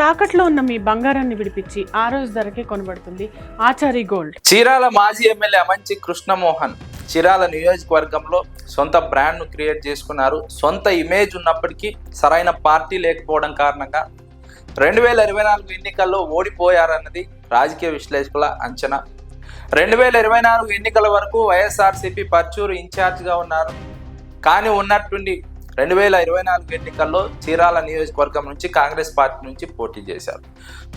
తాకట్లో ఉన్న మీ బంగారాన్ని విడిపించి ఆ రోజు ధరకే కొనబడుతుంది ఆచారి గోల్డ్. చీరాల మాజీ ఎమ్మెల్యే అమంచి కృష్ణమోహన్ చీరాల నియోజకవర్గంలో సొంత బ్రాండ్ను క్రియేట్ చేసుకున్నారు. సొంత ఇమేజ్ ఉన్నప్పటికీ సరైన పార్టీ లేకపోవడం కారణంగా రెండు వేల ఇరవై నాలుగు ఎన్నికల్లో ఓడిపోయారన్నది రాజకీయ విశ్లేషకుల అంచనా. రెండు వేల ఇరవై నాలుగు ఎన్నికల వరకు వైఎస్ఆర్సీపీ పర్చూరు ఇన్ఛార్జ్గా ఉన్నారు. కానీ ఉన్నట్టుండి రెండు వేల ఇరవై నాలుగు ఎన్నికల్లో చీరాల నియోజకవర్గం నుంచి కాంగ్రెస్ పార్టీ నుంచి పోటీ చేశారు.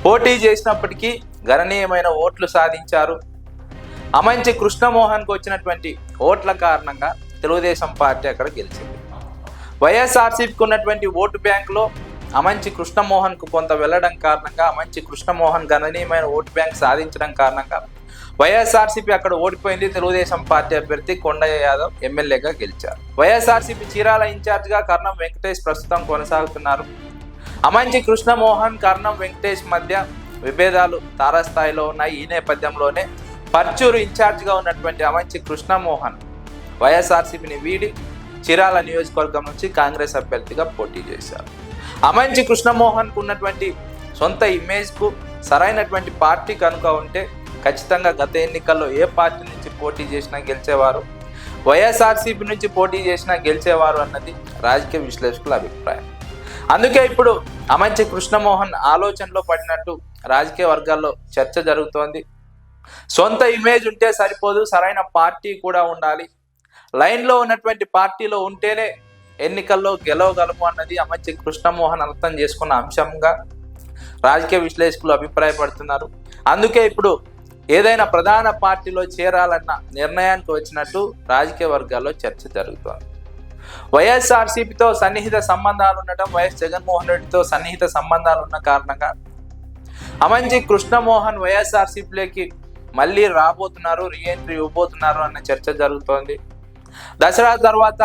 పోటీ చేసినప్పటికీ గణనీయమైన ఓట్లు సాధించారు. అమంచి కృష్ణమోహన్కు వచ్చినటువంటి ఓట్ల కారణంగా తెలుగుదేశం పార్టీ అక్కడ గెలిచింది. వైఎస్ఆర్సీపీకి ఉన్నటువంటి ఓటు బ్యాంకులో అమంచి కృష్ణమోహన్కు కొంత వెళ్ళడం కారణంగా అమంచి కృష్ణమోహన్ గణనీయమైన ఓటు బ్యాంక్ సాధించడం కారణంగా వైఎస్ఆర్సీపీ అక్కడ ఓడిపోయింది. తెలుగుదేశం పార్టీ అభ్యర్థి కొండయ్య యాదవ్ ఎమ్మెల్యేగా గెలిచారు. వైఎస్ఆర్సీపీ చీరాల ఇన్ఛార్జిగా కర్ణం వెంకటేష్ ప్రస్తుతం కొనసాగుతున్నారు. అమంచి కృష్ణమోహన్ కర్ణం వెంకటేష్ మధ్య విభేదాలు తారాస్థాయిలో ఉన్నాయి. ఈ నేపథ్యంలోనే పర్చూరు ఇన్ఛార్జిగా ఉన్నటువంటి అమంచి కృష్ణమోహన్ వైఎస్ఆర్సీపీని వీడి చీరాల నియోజకవర్గం నుంచి కాంగ్రెస్ అభ్యర్థిగా పోటీ చేశారు. అమంచి కృష్ణమోహన్కు ఉన్నటువంటి సొంత ఇమేజ్కు సరైనటువంటి పార్టీ కనుక ఉంటే ఖచ్చితంగా గత ఎన్నికల్లో ఏ పార్టీ నుంచి పోటీ చేసినా గెలిచేవారు? వైఎస్ఆర్సీపీ నుంచి పోటీ చేసినా గెలిచేవారు అన్నది రాజకీయ విశ్లేషకుల అభిప్రాయం. అందుకే ఇప్పుడు అమంచి కృష్ణమోహన్ ఆలోచనలో పడినట్టు రాజకీయ వర్గాల్లో చర్చ జరుగుతోంది. సొంత ఇమేజ్ ఉంటే సరిపోదు సరైన పార్టీ కూడా ఉండాలి. లైన్లో ఉన్నటువంటి పార్టీలో ఉంటేనే ఎన్నికల్లో గెలవగలము అన్నది అమంచి కృష్ణమోహన్ అర్థం చేసుకున్న అంశంగా రాజకీయ విశ్లేషకులు అభిప్రాయపడుతున్నారు. అందుకే ఇప్పుడు ఏదైనా ప్రధాన పార్టీలో చేరాలన్న నిర్ణయానికి వచ్చినట్టు రాజకీయ వర్గాల్లో చర్చ జరుగుతోంది. వైఎస్ఆర్సీపీతో సన్నిహిత సంబంధాలు ఉండటం వైఎస్ జగన్మోహన్ రెడ్డితో సన్నిహిత సంబంధాలు ఉన్న కారణంగా అమంచి కృష్ణమోహన్ వైఎస్ఆర్సీపీలోకి మళ్ళీ రాబోతున్నారు రీఎంట్రీ ఇవ్వబోతున్నారు అన్న చర్చ జరుగుతోంది. దసరా తర్వాత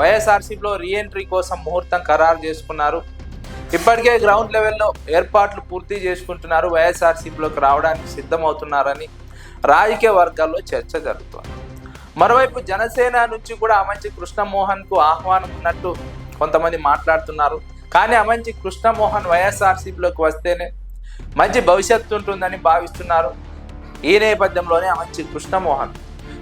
వైఎస్ఆర్సీపీలో రీఎంట్రీ కోసం ముహూర్తం ఖరారు చేసుకున్నారు. ఇప్పటికే గ్రౌండ్ లెవెల్లో ఏర్పాట్లు పూర్తి చేసుకుంటున్నారు. వైఎస్ఆర్సీపీలోకి రావడానికి సిద్ధమవుతున్నారని రాజకీయ వర్గాల్లో చర్చ జరుగుతోంది. మరోవైపు జనసేన నుంచి కూడా అమంచి కృష్ణమోహన్కు ఆహ్వానం ఉన్నట్టు కొంతమంది మాట్లాడుతున్నారు. కానీ అమంచి కృష్ణమోహన్ వైఎస్ఆర్సీపీలోకి వస్తేనే మంచి భవిష్యత్తు ఉంటుందని భావిస్తున్నారు. ఈ నేపథ్యంలోనే అమంచి కృష్ణమోహన్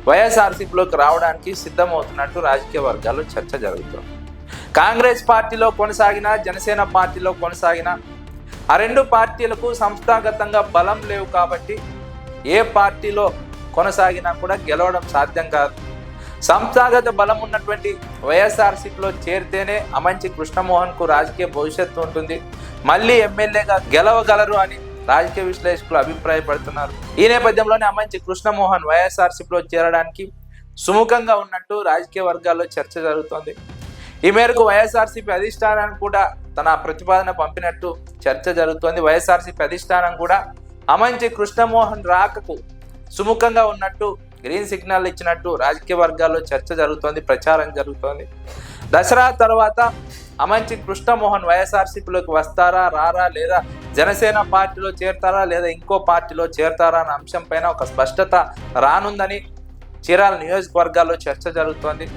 వైఎస్ఆర్సీపీలోకి రావడానికి సిద్ధమవుతున్నట్టు రాజకీయ వర్గాల్లో చర్చ జరుగుతోంది. కాంగ్రెస్ పార్టీలో కొనసాగిన జనసేన పార్టీలో కొనసాగిన ఆ రెండు పార్టీలకు సంస్థాగతంగా బలం లేవు కాబట్టి ఏ పార్టీలో కొనసాగినా కూడా గెలవడం సాధ్యం కాదు. సంస్థాగత బలం ఉన్నటువంటి వైఎస్ఆర్సీపీలో చేరితేనే అమంచి కృష్ణమోహన్కు రాజకీయ భవిష్యత్తు ఉంటుంది. మళ్ళీ ఎమ్మెల్యేగా గెలవగలరు అని రాజకీయ విశ్లేషకులు అభిప్రాయపడుతున్నారు. ఈ నేపథ్యంలోనే అమంచి కృష్ణమోహన్ వైఎస్ఆర్సీపీలో చేరడానికి సుముఖంగా ఉన్నట్టు రాజకీయ వర్గాల్లో చర్చ జరుగుతోంది. ఈ మేరకు వైఎస్ఆర్సీపీ అధిష్టానం కూడా తన ప్రతిపాదన పంపినట్టు చర్చ జరుగుతోంది. వైఎస్ఆర్సీపీ అధిష్టానం కూడా అమంచి కృష్ణమోహన్ రాకకు సుముఖంగా ఉన్నట్టు గ్రీన్ సిగ్నల్ ఇచ్చినట్టు రాజకీయ వర్గాల్లో చర్చ జరుగుతోంది ప్రచారం జరుగుతోంది. దసరా తర్వాత అమంచి కృష్ణమోహన్ వైఎస్ఆర్సీపీలోకి వస్తారా రారా లేదా జనసేన పార్టీలో చేరతారా లేదా ఇంకో పార్టీలో చేరతారా అన్న అంశం పైన ఒక స్పష్టత రానుందని చీరాల నియోజకవర్గాల్లో చర్చ జరుగుతోంది.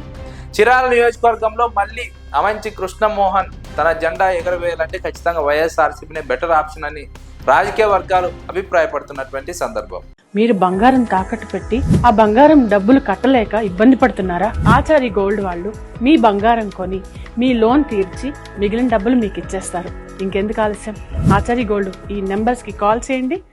చిరాల నియోజకవర్గంలో మళ్ళీ అమంచి కృష్ణమోహన్ తన జెండా ఎగరవేయాలంటే ఖచ్చితంగా వైఎస్ఆర్సీపీనే బెటర్ ఆప్షన్ అని రాజకీయ వర్గాలు అభిప్రాయపడుతున్నటువంటి సందర్భం. మీరు బంగారం తాకట్టు పెట్టి ఆ బంగారం డబ్బులు కట్టలేక ఇబ్బంది పడుతున్నారా? ఆచారి గోల్డ్ వాళ్ళు మీ బంగారం కొని మీ లోన్ తీర్చి మిగిలిన డబ్బులు మీకు ఇచ్చేస్తారు ఇంకెందుకు ఆలస్యం? ఆచారి గోల్డ్ ఈ నెంబర్స్కి కాల్ చేయండి.